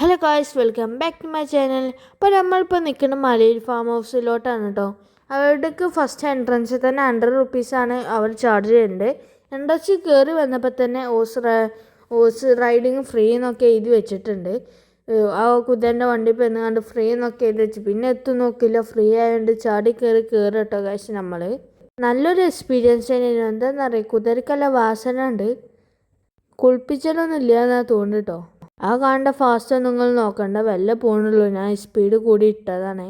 Hello guys welcome back to my channel അപ്പോൾ നമ്മളിപ്പോൾ നിൽക്കുന്ന മലയിൽ ഫാം ഹൗസിലോട്ടാണ് കേട്ടോ അവരുടെക്ക് ഫസ്റ്റ് എൻട്രൻസിൽ തന്നെ ഹൺഡ്രഡ് റുപ്പീസാണ് അവർ ചാർജ് ചെയ്യുന്നത് എൻട്രൻസിൽ കയറി വന്നപ്പോൾ തന്നെ ഓസ് ഓസ് റൈഡിങ് ഫ്രീ എന്നൊക്കെ എഴുതി വെച്ചിട്ടുണ്ട്. ആ കുതിരന്റെ വണ്ടി ഇപ്പോൾ എന്നുകൊണ്ട് ഫ്രീ എന്നൊക്കെ എഴുതി വെച്ച്. പിന്നെ എത്തും നോക്കില്ല ഫ്രീ ആയതുകൊണ്ട് ചാടി കയറി കയറി കേട്ടോ ഗായ്സ് നമ്മൾ നല്ലൊരു എക്സ്പീരിയൻസ് തന്നെയായിരുന്നു എന്താണെന്നറിയാം കുതിരക്കല്ല വാസന ഉണ്ട്. കുളിപ്പിച്ചാലൊന്നും ഇല്ല എന്നാണ് തോന്നുന്നു കേട്ടോ ആ കാണേണ്ട ഫാസ്റ്റ് നിങ്ങൾ നോക്കണ്ട വല്ല പോണുള്ളൂ. ഞാൻ സ്പീഡ് കൂടി ഇട്ടതാണ്.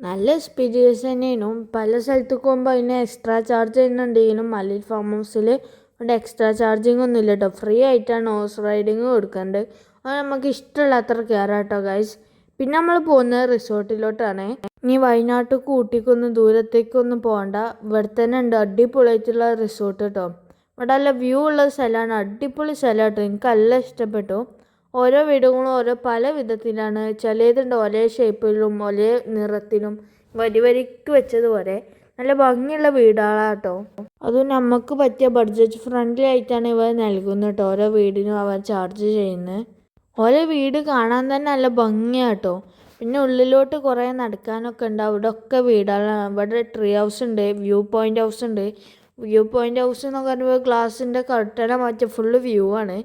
നല്ല എക്സ്പീരിയൻസ് തന്നെയാണ് പല സ്ഥലത്തേക്ക് പോകുമ്പോൾ അതിന് എക്സ്ട്രാ ചാർജ് ചെയ്യുന്നുണ്ടെങ്കിലും മലയിൽ ഫാം ഹൗസിൽ അവിടെ എക്സ്ട്രാ ചാർജിങ് ഒന്നും ഇല്ല കേട്ടോ ഫ്രീ ആയിട്ടാണ് ഹോഴ്സ് റൈഡിങ് കൊടുക്കേണ്ടത് അത് നമുക്ക് ഇഷ്ടമുള്ള അത്ര ഗൈസ് പിന്നെ നമ്മൾ പോകുന്നത് റിസോർട്ടിലോട്ടാണ്. ഇനി വയനാട്ട് കൂട്ടിക്കൊന്ന് ദൂരത്തേക്കൊന്നും പോകണ്ട ഇവിടെ തന്നെ ഉണ്ട്. അടിപൊളിയായിട്ടുള്ള റിസോർട്ട് കേട്ടോ ഇവിടെ നല്ല വ്യൂ ഉള്ള സ്ഥലമാണ്. അടിപൊളി സ്ഥലം കേട്ടോ എനിക്ക് നല്ല ഇഷ്ടപ്പെട്ടു. ഓരോ വീടുകളും ഓരോ പല വിധത്തിലാണ്. ചിലതുണ്ട് ഒരേ ഷേപ്പിലും ഒരേ നിറത്തിലും. വരി വരിക്ക് വെച്ചതുപോലെ നല്ല ഭംഗിയുള്ള വീടുകളാണ് കേട്ടോ അത് നമുക്ക് പറ്റിയ ബഡ്ജറ്റ് ഫ്രണ്ട്ലി ആയിട്ടാണ് ഇവർ നൽകുന്നത് കേട്ടോ ഓരോ വീടിനും അവർ ചാർജ് ചെയ്യുന്നത് ഓരോ വീട് കാണാൻ തന്നെ നല്ല ഭംഗിയാട്ടോ. പിന്നെ ഉള്ളിലോട്ട് കുറേ നടക്കാനൊക്കെ ഉണ്ട്. അവിടെ ഒക്കെ വീടാണ്. ഇവിടെ ട്രീ ഹൗസ് ഉണ്ട് വ്യൂ പോയിന്റ് ഹൗസ് ഉണ്ട്. വ്യൂ പോയിന്റ് ഹൗസ് എന്നൊക്കെ പറയുമ്പോൾ ഗ്ലാസിന്റെ കർട്ടന മാറ്റി ഫുള്ള് വ്യൂ ആണ്.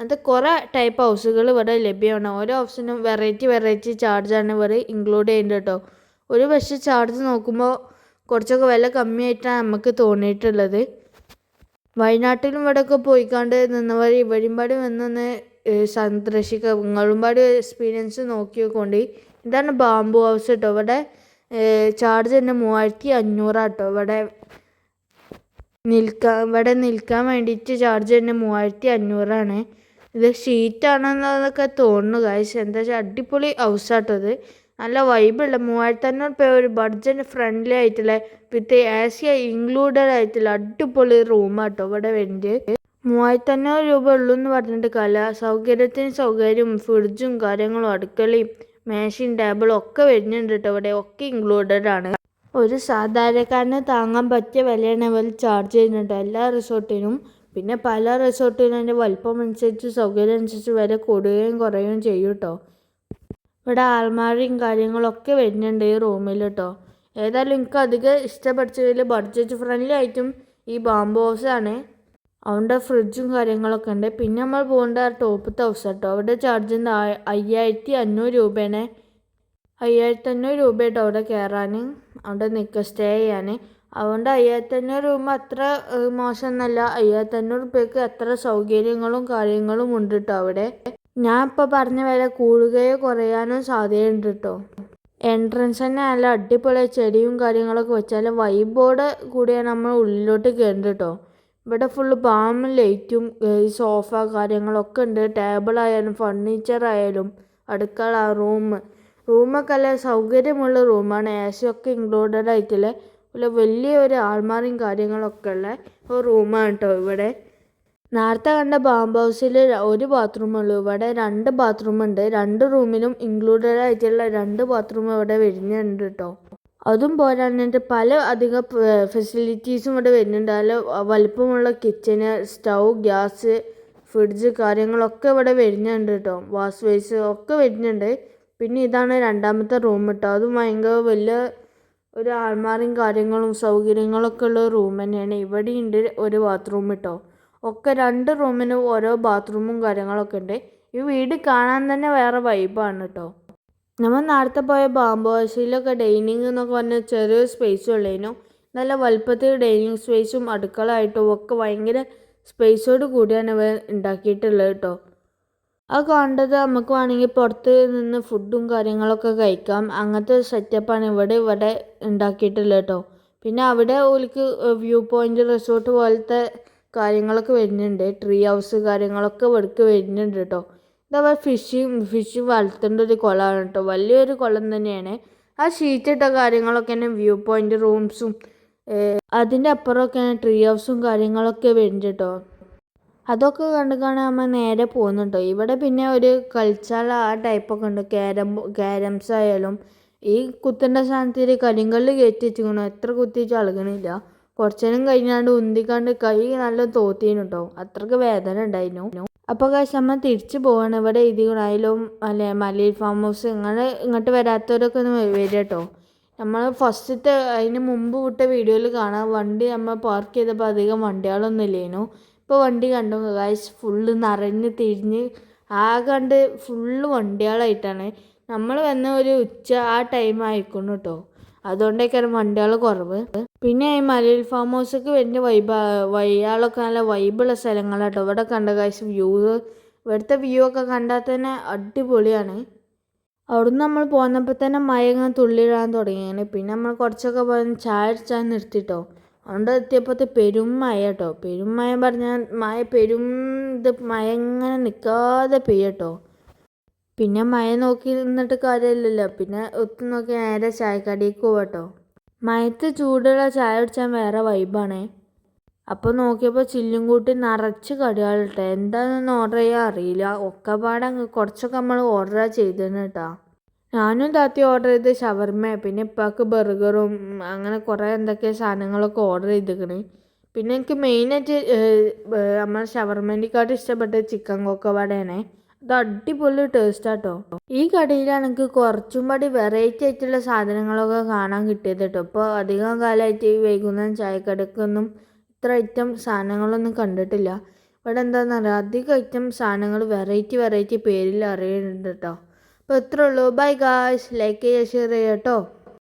അങ്ങനത്തെ കുറേ ടൈപ്പ് ഹൗസുകൾ ഇവിടെ ലഭ്യമാണ്. ഓരോ ഹൗസിനും വെറൈറ്റി വെറൈറ്റി ചാർജാണ് ഇവർ ഇൻക്ലൂഡ് ചെയ്യുന്നത് കേട്ടോ. ഒരു പക്ഷേ ചാർജ് നോക്കുമ്പോൾ കുറച്ചൊക്കെ വില കമ്മിയായിട്ടാണ് നമുക്ക് തോന്നിയിട്ടുള്ളത്. വയനാട്ടിലും ഇവിടെയൊക്കെ പോയിക്കാണ്ട് നിന്നവർ ഇവഴിമ്പാടി വന്നൊന്ന് സന്ദർശിക്കുക നിങ്ങളുംപാടി എക്സ്പീരിയൻസ് നോക്കി നോക്കൊണ്ട് ഇതാണ് ബാംബു ഹൗസ് കേട്ടോ. ഇവിടെ ചാർജ് തന്നെ മൂവായിരത്തി അഞ്ഞൂറാണ് കേട്ടോ. ഇവിടെ നിൽക്കാൻ ഇവിടെ നിൽക്കാൻ വേണ്ടിയിട്ട് ചാർജ് തന്നെ മൂവായിരത്തി അഞ്ഞൂറാണ് ഇത് ഷീറ്റാണെന്നൊക്കെ തോന്നുന്നു കാശ് എന്താ വെച്ചാൽ അടിപൊളി ഹൗസാട്ടോ ഇത്. നല്ല വൈബുള്ള മൂവായിരത്തി അഞ്ഞൂറ് രൂപ ഒരു ബഡ്ജറ്റ് ഫ്രണ്ട്ലി ആയിട്ടുള്ള വിത്ത് എ സി ഇൻക്ലൂഡഡ് ആയിട്ടുള്ള അടിപൊളി റൂമാട്ടോ ഇവിടെ വരുന്നത് മൂവായിരത്തി അഞ്ഞൂറ് രൂപ ഉള്ളൂ എന്ന് പറഞ്ഞിട്ട് കല സൗകര്യത്തിന് സൗകര്യം ഫ്രിഡ്ജും കാര്യങ്ങളും അടുക്കളയും മേശയും ടേബിളും ഒക്കെ വരുന്നുണ്ട് കേട്ടോ ഇവിടെ ഒക്കെ ഇൻക്ലൂഡഡ് ആണ്. ഒരു സാധാരണക്കാരന് താങ്ങാൻ പറ്റിയ വിലയാണ് ഇവർ ചാർജ് ചെയ്യുന്നുണ്ട് എല്ലാ റിസോർട്ടിനും പിന്നെ പല റിസോർട്ടിലും അതിന്റെ വലിപ്പം അനുസരിച്ച് സൗകര്യം അനുസരിച്ച് വില കൂടുകയും കുറയുകയും ചെയ്യും കേട്ടോ ഇവിടെ ആൽമാരയും കാര്യങ്ങളൊക്കെ വരുന്നുണ്ട് ഈ റൂമിൽ കേട്ടോ ഏതായാലും എനിക്ക് അധികം ഇഷ്ടപ്പെട്ടതിൽ ബഡ്ജറ്റ് ഫ്രണ്ട്ലി ആയിട്ടും ഈ ബാംബോസ് ആണ്. അതുകൊണ്ട് ഫ്രിഡ്ജും കാര്യങ്ങളൊക്കെ ഉണ്ട്. പിന്നെ നമ്മൾ പോകേണ്ട ടോപ്പത്തെ ഹൗസ് കേട്ടോ അവിടെ ചാർജ് അയ്യായിരത്തി അഞ്ഞൂറ് രൂപയാണ് അയ്യായിരത്തി അഞ്ഞൂറ് രൂപ കേട്ടോ അവിടെ കയറാൻ അവിടെ നിൽക്കുക സ്റ്റേ ചെയ്യാൻ. അതുകൊണ്ട് അയ്യായിരത്തഞ്ഞൂറ് രൂപ അത്ര മോശമൊന്നുമല്ല അയ്യായിരത്തഞ്ഞൂറ് രൂപയ്ക്ക് അത്ര സൗകര്യങ്ങളും കാര്യങ്ങളും ഉണ്ട് കേട്ടോ അവിടെ. ഞാൻ ഇപ്പോൾ പറഞ്ഞ വില കൂടുകയോ കുറയാനോ സാധ്യതയുണ്ട് കേട്ടോ എൻട്രൻസ് തന്നെ നല്ല അടിപൊളി ചെടിയും കാര്യങ്ങളൊക്കെ വെച്ചാൽ വൈബോടെ കൂടിയാണ് നമ്മൾ ഉള്ളിലോട്ട് കയറുന്നത് കേട്ടോ ഇവിടെ ഫുള്ള് ബാമും ലൈറ്റും സോഫ കാര്യങ്ങളൊക്കെ ഉണ്ട്. ടേബിളായാലും ഫർണിച്ചർ ആയാലും അടുക്കള റൂം റൂമൊക്കെ നല്ല സൗകര്യമുള്ള റൂമാണ് എ സി ഒക്കെ ഇൻക്ലൂഡഡ് ആയിട്ടുള്ള ഒരു വലിയ ഒരു ആൾമാറിയും കാര്യങ്ങളൊക്കെ ഉള്ള ഒരു റൂമാണ് കേട്ടോ ഇവിടെ. നേരത്തെ കണ്ട ബാംബ് ഹൗസിൽ ഒരു ബാത്റൂമേ ഉള്ളൂ. ഇവിടെ രണ്ട് ബാത്റൂം ഉണ്ട്. രണ്ട് റൂമിലും ഇൻക്ലൂഡഡ് ആയിട്ടുള്ള രണ്ട് ബാത്റൂം ഇവിടെ വരുന്നുണ്ട് കേട്ടോ അതും പോരാഞ്ഞിട്ട് പല അധികം ഫെസിലിറ്റീസും ഇവിടെ വരുന്നുണ്ട്. അതിൽ വലിപ്പമുള്ള കിച്ചന് സ്റ്റൗ ഗ്യാസ് ഫ്രിഡ്ജ് കാര്യങ്ങളൊക്കെ ഇവിടെ വരുന്നുണ്ട് കേട്ടോ വാഷ് ബേസ് ഒക്കെ വരുന്നുണ്ട്. പിന്നെ ഇതാണ് രണ്ടാമത്തെ റൂം കേട്ടോ അതും ഭയങ്കര വലിയ ഒരു ആൾമാറിയും കാര്യങ്ങളും സൗകര്യങ്ങളൊക്കെ ഉള്ള റൂം തന്നെയാണ്. ഇവിടെ ഉണ്ട് ഒരു ബാത്റൂം കേട്ടോ ഒക്കെ രണ്ട് റൂമിനും ഓരോ ബാത്റൂമും കാര്യങ്ങളൊക്കെ ഉണ്ട്. ഈ വീട് കാണാൻ തന്നെ വേറെ വൈബാണ് കേട്ടോ നമ്മൾ നേരത്തെ പോയ ബാംബോസിലൊക്കെ ഡൈനിങ് എന്നൊക്കെ പറഞ്ഞ ചെറിയ സ്പേസ് ഉള്ളതിനും നല്ല വലുപ്പത്തിൽ ഡൈനിങ് സ്പേസും അടുക്കളായിട്ടും ഒക്കെ ഭയങ്കര സ്പേസോട് കൂടിയാണ് ഇവ ഉണ്ടാക്കിയിട്ടുള്ളത് കേട്ടോ അത് കണ്ടത് നമുക്ക് വേണമെങ്കിൽ പുറത്ത് നിന്ന് ഫുഡും കാര്യങ്ങളൊക്കെ കഴിക്കാം. അങ്ങനത്തെ സെറ്റപ്പാണ് ഇവിടെ ഇവിടെ ഉണ്ടാക്കിയിട്ടുള്ളത് കേട്ടോ. പിന്നെ അവിടെ ഓൽക്ക് വ്യൂ പോയിന്റ് റിസോർട്ട് പോലത്തെ കാര്യങ്ങളൊക്കെ വരുന്നുണ്ട്. ട്രീ ഹൗസ് കാര്യങ്ങളൊക്കെ ഇവിടേക്ക് വരുന്നുണ്ട് കേട്ടോ. ഇതവർ ഫിഷിങ് ഫിഷ് വളർത്തേണ്ട ഒരു കുളമാണ് കേട്ടോ. വലിയൊരു കുളം തന്നെയാണ്. ആ ഷീറ്റിട്ട കാര്യങ്ങളൊക്കെ തന്നെ വ്യൂ പോയിന്റ് റൂംസും അതിന്റെ അപ്പുറമൊക്കെ ട്രീ ഹൗസും കാര്യങ്ങളൊക്കെ വരുന്നുണ്ട് കേട്ടോ. അതൊക്കെ കണ്ടു കാണാൻ നമ്മൾ നേരെ പോകുന്നുണ്ടോ ഇവിടെ പിന്നെ ഒരു കൾച്ചറൽ ആ ടൈപ്പൊക്കെ ഉണ്ട്. ക്യാരം ക്യാരംസ് ആയാലും ഈ കുത്തേണ്ട സ്ഥാനത്തിൽ കരിങ്കല്ല് കയറ്റി വെച്ചിരിക്കണു. എത്ര കുത്തിച്ച് അളകണില്ല. കുറച്ചു നേരം കഴിഞ്ഞാണ്ട് ഉന്തിക്കാണ്ട് കൈ നല്ല തോത്തീനു കേട്ടോ. അത്രയ്ക്ക് വേദന ഉണ്ടായിരുന്നു. അപ്പോൾ കാശ് നമ്മൾ തിരിച്ചു പോവാണ്. ഇവിടെ ഇത് ആയാലും അല്ലെ മലയിൽ ഫാം ഹൗസ് ഇങ്ങനെ ഇങ്ങോട്ട് വരാത്തവരൊക്കെ ഒന്ന് വരിക കേട്ടോ. നമ്മൾ ഫസ്റ്റത്തെ അതിന് മുമ്പ് വിട്ട വീഡിയോയിൽ കാണാം. വണ്ടി നമ്മൾ പാർക്ക് ചെയ്തപ്പോൾ അധികം വണ്ടികളൊന്നും ഇല്ലേനു. ഇപ്പോൾ വണ്ടി കണ്ടു? കാശ് ഫുള്ള് നിറഞ്ഞ് തിരിഞ്ഞ് ആകെ കണ്ട് ഫുള്ള് വണ്ടികളായിട്ടാണ്. നമ്മൾ വന്ന ഒരു ഉച്ച ആ ടൈം ആയിക്കുന്നു കേട്ടോ അതുകൊണ്ടൊക്കെയാണ് വണ്ടികൾ കുറവ്. പിന്നെ ഈ മലയിൽ ഫാം ഹൗസൊക്കെ വലിയ വൈബ് വയ്യാളൊക്കെ നല്ല വൈബുള്ള സ്ഥലങ്ങളാട്ടോ. ഇവിടെ കണ്ട കാശ് വ്യൂ ഇവിടുത്തെ വ്യൂ ഒക്കെ കണ്ടാൽ തന്നെ അടിപൊളിയാണ്. അവിടുന്ന് നമ്മൾ പോന്നപ്പോൾ തന്നെ മഴ ഇങ്ങനെ തുള്ളിയിടാൻ തുടങ്ങിയാണ് പിന്നെ നമ്മൾ കുറച്ചൊക്കെ പോയി ചായ അടിച്ചാൽ നിർത്തിട്ടോ. അതുകൊണ്ട് എത്തിയപ്പോഴത്തെ പെരും മഴ കേട്ടോ പെരും പറഞ്ഞാൽ മഴ പെരും ഇത് മഴ ഇങ്ങനെ നിൽക്കാതെ പെയ്യട്ടോ. പിന്നെ മഴ നോക്കി നിന്നിട്ട് കാര്യമില്ലല്ലോ. പിന്നെ ഒത്തു നോക്കി നേരെ ചായക്കടിക്ക് പോവാട്ടോ മയത്ത് ചൂടുള്ള ചായ കുടിച്ചാൽ വേറെ വൈബാണേ അപ്പോൾ നോക്കിയപ്പോൾ ചില്ലും കൂട്ടി നിറച്ച് കടികളിട്ടെ എന്താണെന്ന് ഓർഡർ ചെയ്യാൻ അറിയില്ല. ഒക്കെ പാടെ അങ്ങ് കുറച്ചൊക്കെ നമ്മൾ ഓർഡർ ചെയ്തേന് കേട്ടോ ഞാനും താത്തി ഓർഡർ ചെയ്ത് ഷവർമ പിന്നെ ഇപ്പാക്ക് ബർഗറും അങ്ങനെ കുറേ എന്തൊക്കെ സാധനങ്ങളൊക്കെ ഓർഡർ ചെയ്തിക്കണ്. പിന്നെ എനിക്ക് മെയിനായിട്ട് നമ്മൾ ഷവർമേന്റെക്കാട്ട് ഇഷ്ടപ്പെട്ട ചിക്കൻ കൊക്കവടയാണേ അത് അടിപൊളി ടേസ്റ്റാട്ടോ ഈ കടയിലാണെങ്കിൽ കുറച്ചും കൂടി വെറൈറ്റി ആയിട്ടുള്ള സാധനങ്ങളൊക്കെ കാണാൻ കിട്ടിയത് കേട്ടോ. ഇപ്പോൾ അധികം കാലമായിട്ട് ഈ വൈകുന്നേരം ചായക്കടക്കൊന്നും ഇത്ര ഐറ്റം സാധനങ്ങളൊന്നും കണ്ടിട്ടില്ല. ഇവിടെ എന്താണെന്ന് അറിയാം അധികം ഐറ്റം സാധനങ്ങൾ വെറൈറ്റി വെറൈറ്റി പേരിൽ അറിയുന്നുണ്ട് കേട്ടോ. അപ്പോൾ ഇത്രേ ഉള്ളൂ. ബൈ ഗായ്സ് ലൈക്ക് ചെയ്യുക ഷെയർ ചെയ്യുക കേട്ടോ